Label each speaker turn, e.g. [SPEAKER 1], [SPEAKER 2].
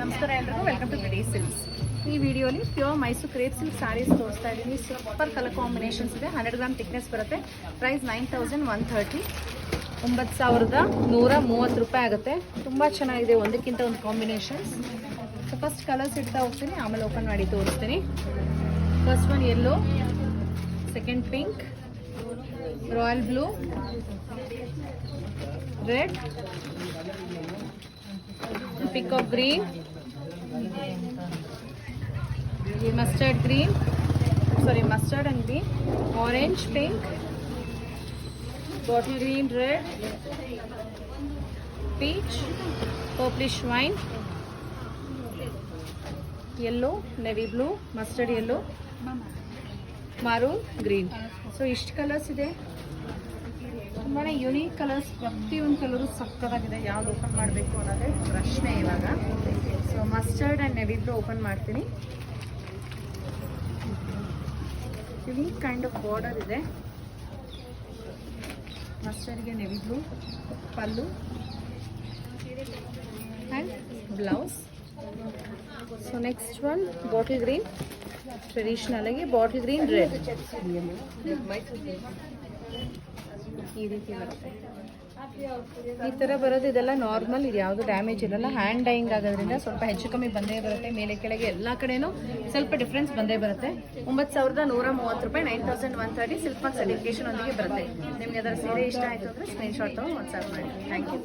[SPEAKER 1] ನಮಸ್ಕಾರ ಎಲ್ರಿಗೂ welcome to ಬಿಡಿ ಸಿಲ್ಕ್ಸ್ ಈ ವಿಡಿಯೋಲಿ pure Mysuru crepe silk sarees ತೋರಿಸ್ತಾ ಇದ್ದೀನಿ. ಸೂಪರ್ ಕಲರ್ ಕಾಂಬಿನೇಷನ್ಸ್ ಇದೆ. ಹಂಡ್ರೆಡ್ ಗ್ರಾಮ್ ತಿಕ್ನೆಸ್ ಬರುತ್ತೆ. Price nine thousand one thirty ಒಂಬತ್ತು ಸಾವಿರದ ನೂರ ಮೂವತ್ತು ರೂಪಾಯಿ ಆಗುತ್ತೆ. ತುಂಬ ಚೆನ್ನಾಗಿದೆ ಒಂದಕ್ಕಿಂತ ಒಂದು ಕಾಂಬಿನೇಷನ್ಸ್ ಸೊ ಫಸ್ಟ್ ಕಲರ್ಸ್ ಇಡ್ತಾ ಹೋಗ್ತೀನಿ. ಆಮೇಲೆ ಓಪನ್ ಮಾಡಿ ತೋರಿಸ್ತೀನಿ. First one yellow second pink royal blue red ಇದೆ mustard green saree mustard and green orange pink bottle green red peach purplish wine yellow navy blue mustard yellow maroon green so ಇಷ್ಟು colours ಇದೆ. ತುಂಬಾ unique colours ಪ್ರತಿಯೊಂದು colour ಸಕ್ಕತ್ತಾಗಿದೆ ಯಾವ್ದು open ಮಾಡಬೇಕು ಅನ್ನೋದೇ ಪ್ರಶ್ನೆ ಇವಾಗ. So mustard and blue open ಮಾಡ್ತೀನಿ. ಯುನೀಕ್ ಕೈಂಡ್ ಆಫ್ ಬಾರ್ಡರ್ ಇದೆ. ಮಸ್ಟರ್ಡ್ಗೆ blue pallu and blouse so next one bottle green traditional ಆಗಿ ಬಾಟಲ್ ಗ್ರೀನ್ ರೆಡ್ ಈ ರೀತಿ ಬರುತ್ತೆ. ಈ ಥರ ಬರೋದು ಇದೆಲ್ಲ ನಾರ್ಮಲ್ ಇದು ಯಾವುದು ಡ್ಯಾಮೇಜ್ ಇರಲ್ಲ. ಹ್ಯಾಂಡ್ ಡೈಯಿಂಗ್ ಆಗೋದ್ರಿಂದ ಸ್ವಲ್ಪ ಹೆಚ್ಚು ಕಮ್ಮಿ ಬಂದೇ ಬರುತ್ತೆ. ಮೇಲೆ ಕೆಳಗೆ ಎಲ್ಲ ಕಡೆನೂ ಸ್ವಲ್ಪ ಡಿಫ್ರೆನ್ಸ್ ಬಂದೇ ಬರುತ್ತೆ. ಒಂಬತ್ತು ಸಾವಿರದ ನೂರ ಮೂವತ್ತು ರೂಪಾಯಿ nine thousand one thirty silk certification ಒಂದಿಗೆ ಬರುತ್ತೆ. ನಿಮ್ಗೆ ಅದರ ಸೀರೆ ಇಷ್ಟ ಆಯಿತು ಅಂದರೆ ಸ್ಕ್ರೀನ್ಶಾಟ್ ತೊಗೊಂಡು ವಾಟ್ಸಪ್ ಮಾಡಿ. Thank you